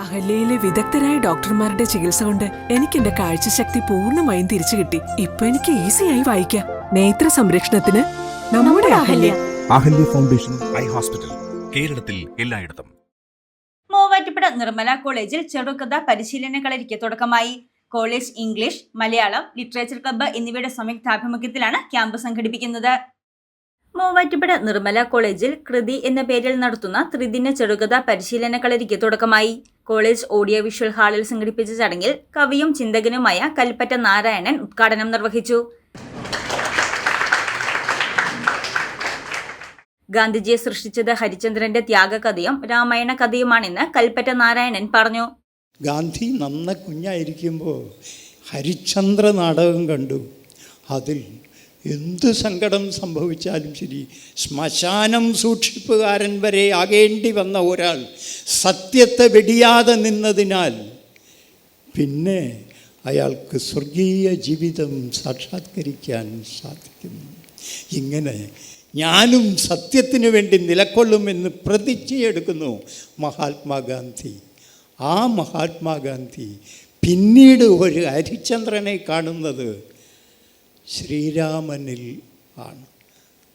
അഹല്യയിലെ വിദഗ്ധരായ ഡോക്ടർമാരുടെ ചികിത്സ കൊണ്ട് എനിക്ക് എന്റെ കാഴ്ചശക്തി പൂർണമായും തിരിച്ചു കിട്ടി. ഇപ്പൊ എനിക്ക് ഈസിയായി വായിക്കാം. നേത്ര സംരക്ഷണത്തിന് നമ്മുടെ Ahalya. Ahalya foundation eye hospital കേരളത്തിൽ എല്ലായിടത്തും. മൂവാറ്റുപുഴ നിർമ്മല കോളേജിൽ ചെറുകഥ പരിശീലന കളരിക്ക് തുടക്കമായി. College English Malayalam literature club എന്നിവയുടെ സംയുക്താഭിമുഖ്യത്തിലാണ് ക്യാമ്പ് സംഘടിപ്പിക്കുന്നത്. മൂവാറ്റുപുഴ നിർമ്മല കോളേജിൽ കൃതി എന്ന പേരിൽ നടത്തുന്ന ത്രിദിന ചെറുകഥ പരിശീലന കളരിക്ക് തുടക്കമായി. കോളേജ് ഓഡിയോ വിഷ്വൽ ഹാളിൽ സംഘടിപ്പിച്ച ചടങ്ങിൽ കവിയും ചിന്തകനുമായ കൽപ്പറ്റ നാരായണൻ ഉദ്ഘാടനം നിർവഹിച്ചു. ഗാന്ധിജിയെ സൃഷ്ടിച്ചത് ഹരിചന്ദ്രന്റെ ത്യാഗകഥയും രാമായണ കഥയുമാണെന്ന് കൽപ്പറ്റ നാരായണൻ പറഞ്ഞു. ഗാന്ധി നന്ന കുഞ്ഞായിരിക്കുമ്പോൾ ഹരിചന്ദ്ര നാടകം കണ്ടു. അതിൽ എന്ത് സങ്കടം സംഭവിച്ചാലും ശരി. ശ്മശാനം സൂക്ഷിപ്പുകാരൻ വരെ ആകേണ്ടി വന്ന ഒരാൾ സത്യത്തെ വെടിയാതെ നിന്നതിനാൽ പിന്നെ അയാൾക്ക് സ്വർഗീയ ജീവിതം സാക്ഷാത്കരിക്കാൻ സാധിക്കുന്നു. ഇങ്ങനെ ഞാനും സത്യത്തിനു വേണ്ടി നിലക്കൊള്ളുമെന്ന് പ്രതിജ്ഞയെടുക്കുന്നു മഹാത്മാഗാന്ധി. ആ മഹാത്മാഗാന്ധി പിന്നീട് ഒരു ഹരിചന്ദ്രനെ കാണുന്നത് ശ്രീരാമനിൽ ആണ്.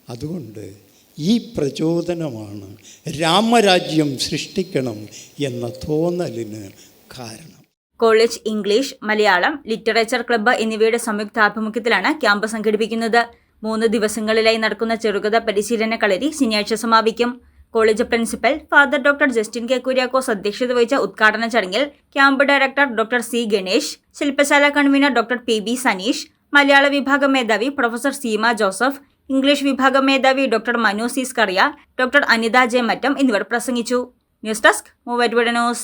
അതുകൊണ്ട് ഈ പ്രചോദനമാണ് രാമരാജ്യം സൃഷ്ടിക്കണം എന്ന തോന്നലിന് കാരണം. College English Malayalam literature club എന്നിവയുടെ സംയുക്താഭിമുഖ്യത്തിലാണ് ക്യാമ്പ് സംഘടിപ്പിക്കുന്നത്. മൂന്ന് ദിവസങ്ങളിലായി നടക്കുന്ന ചെറുകഥ പരിശീലന കളരി ശനിയാഴ്ച സമാപിക്കും. College principal father doctor Justin K. Kuriakose അധ്യക്ഷത വഹിച്ച ഉദ്ഘാടന ചടങ്ങിൽ camp director doctor C. Ganesh ശില്പശാല convener doctor P. B. Saneesh മലയാള വിഭാഗം മേധാവി പ്രൊഫസർ സീമ ജോസഫ് ഇംഗ്ലീഷ് വിഭാഗം മേധാവി doctor Manu C doctor Anitha J Mattam എന്നിവർ പ്രസംഗിച്ചു. ന്യൂസ് ഡെസ്ക് മൂവറ്റ് ന്യൂസ്.